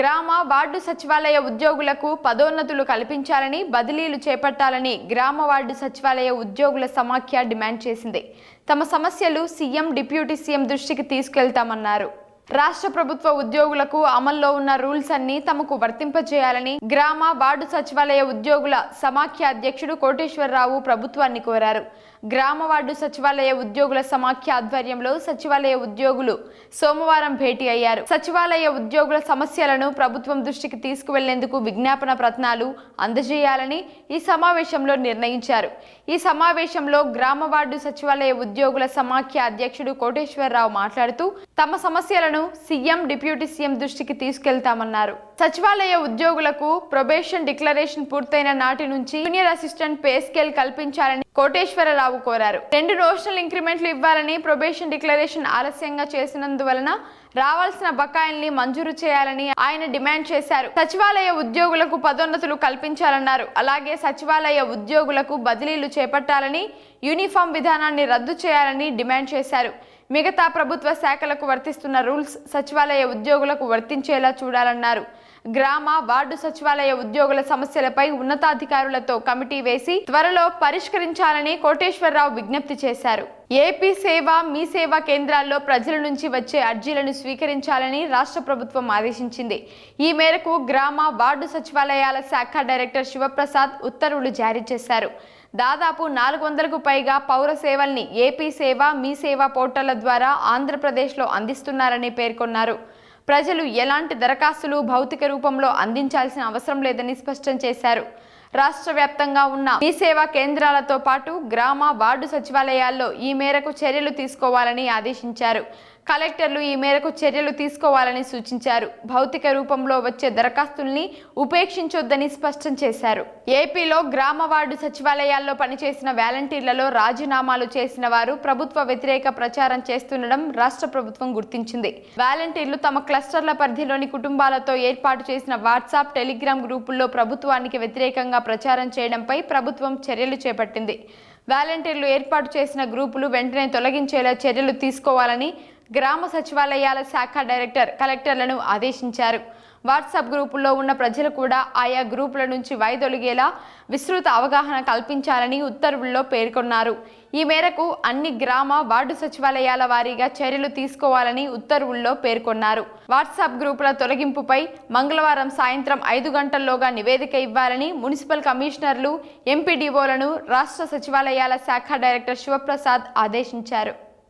గ్రామ వార్డు సచివాలయ ఉద్యోగులకు పదోన్నతులు కల్పించాలని బదిలీలు చేపట్టాలని గ్రామ వార్డు సచివాలయ ఉద్యోగుల సమాఖ్య డిమాండ్ చేసింది. తమ సమస్యలు సీఎం డిప్యూటీ సీఎం దృష్టికి తీసుకెళ్తామన్నారు. రాష్ట్ర ప్రభుత్వ ఉద్యోగులకు అమల్లో ఉన్న రూల్స్ అన్ని తమకు వర్తింపజేయాలని గ్రామ వార్డు సచివాలయ ఉద్యోగుల సమాఖ్య అధ్యక్షుడు కోటేశ్వరరావు ప్రభుత్వాన్ని కోరారు. గ్రామ వార్డు సచివాలయ ఉద్యోగుల సమాఖ్య ఆధ్వర్యంలో సచివాలయ ఉద్యోగులు సోమవారం భేటీ అయ్యారు. సచివాలయ ఉద్యోగుల సమస్యలను ప్రభుత్వం దృష్టికి తీసుకువెళ్ళేందుకు విజ్ఞాపన ప్రత్నాలు అందజేయాలని ఈ సమావేశంలో నిర్ణయించారు. ఈ సమావేశంలో గ్రామ వార్డు సచివాలయ ఉద్యోగుల సమాఖ్య అధ్యక్షుడు కోటేశ్వరరావు మాట్లాడుతూ తమ సమస్యలను సమస్యలను సీఎం డిప్యూటీ సీఎం దృష్టికి తీసుకెళ్తామన్నారు. సచివాలయ ఉద్యోగులకు ప్రొబేషన్ డిక్లరేషన్ పూర్తయిన నాటి నుంచి జూనియర్ అసిస్టెంట్ పే స్కేల్ కల్పించాలని కోటేశ్వరరావు కోరారు. రెండు నోషనల్ ఇంక్రిమెంట్లు ఇవ్వాలని ప్రొబేషన్ డిక్లరేషన్ ఆలస్యంగా చేసినందువలన రావాల్సిన బకాయిల్ని మంజూరు చేయాలని ఆయన డిమాండ్ చేశారు. సచివాలయ ఉద్యోగులకు పదోన్నతులు కల్పించాలన్నారు. అలాగే సచివాలయ ఉద్యోగులకు బదిలీలు చేపట్టాలని యూనిఫామ్ విధానాన్ని రద్దు చేయాలని డిమాండ్ చేశారు. మిగతా ప్రభుత్వ శాఖలకు వర్తిస్తున్న రూల్స్ సచివాలయ ఉద్యోగులకు వర్తించేలా చూడాలన్నారు. గ్రామ వార్డు సచివాలయ ఉద్యోగుల సమస్యలపై ఉన్నతాధికారులతో కమిటీ వేసి త్వరలో పరిష్కరించాలని కోటేశ్వరరావు విజ్ఞప్తి చేశారు. ఏపీ సేవ మీ సేవా కేంద్రాల్లో ప్రజల నుంచి వచ్చే అర్జీలను స్వీకరించాలని రాష్ట్ర ప్రభుత్వం ఆదేశించింది. ఈ మేరకు గ్రామ వార్డు సచివాలయాల శాఖ డైరెక్టర్ శివప్రసాద్ ఉత్తర్వులు జారీ చేశారు. దాదాపు నాలుగు వందలకు పైగా పౌర సేవల్ని ఏపీ సేవ మీ సేవ పోర్టళ్ళ ద్వారా ఆంధ్రప్రదేశ్లో అందిస్తున్నారని పేర్కొన్నారు. ప్రజలు ఎలాంటి దరఖాస్తులు భౌతిక రూపంలో అందించాల్సిన అవసరం లేదని స్పష్టం చేశారు. రాష్ట్ర వ్యాప్తంగా ఉన్న మీ సేవా కేంద్రాలతో పాటు గ్రామ వార్డు సచివాలయాల్లో ఈ మేరకు చర్యలు తీసుకోవాలని ఆదేశించారు. కలెక్టర్లు ఈ మేరకు చర్యలు తీసుకోవాలని సూచించారు. భౌతిక రూపంలో వచ్చే దరఖాస్తుల్ని ఉపేక్షించొద్దని స్పష్టం చేశారు. ఏపీలో గ్రామ వార్డు సచివాలయాల్లో పనిచేసిన వాలంటీర్లలో రాజీనామాలు చేసిన వారు ప్రభుత్వ వ్యతిరేక ప్రచారం చేస్తుండడం రాష్ట్ర ప్రభుత్వం గుర్తించింది. వాలంటీర్లు తమ క్లస్టర్ల పరిధిలోని కుటుంబాలతో ఏర్పాటు చేసిన వాట్సాప్ టెలిగ్రామ్ గ్రూపుల్లో ప్రభుత్వానికి వ్యతిరేకంగా ప్రచారం చేయడంపై ప్రభుత్వం చర్యలు చేపట్టింది. వాలంటీర్లు ఏర్పాటు చేసిన గ్రూపులు వెంటనే తొలగించేలా చర్యలు తీసుకోవాలని గ్రామ సచివాలయాల శాఖ డైరెక్టర్ కలెక్టర్లను ఆదేశించారు. వాట్సాప్ గ్రూపుల్లో ఉన్న ప్రజలు కూడా ఆయా గ్రూపుల నుంచి వైదొలిగేలా విస్తృత అవగాహన కల్పించాలని ఉత్తర్వుల్లో పేర్కొన్నారు. ఈ మేరకు అన్ని గ్రామ వార్డు సచివాలయాల వారీగా చర్యలు తీసుకోవాలని ఉత్తర్వుల్లో పేర్కొన్నారు. వాట్సాప్ గ్రూపుల తొలగింపుపై మంగళవారం సాయంత్రం ఐదు గంటల్లోగా నివేదిక ఇవ్వాలని మున్సిపల్ కమిషనర్లు ఎంపీడీఓలను రాష్ట్ర సచివాలయాల శాఖ డైరెక్టర్ శివప్రసాద్ ఆదేశించారు.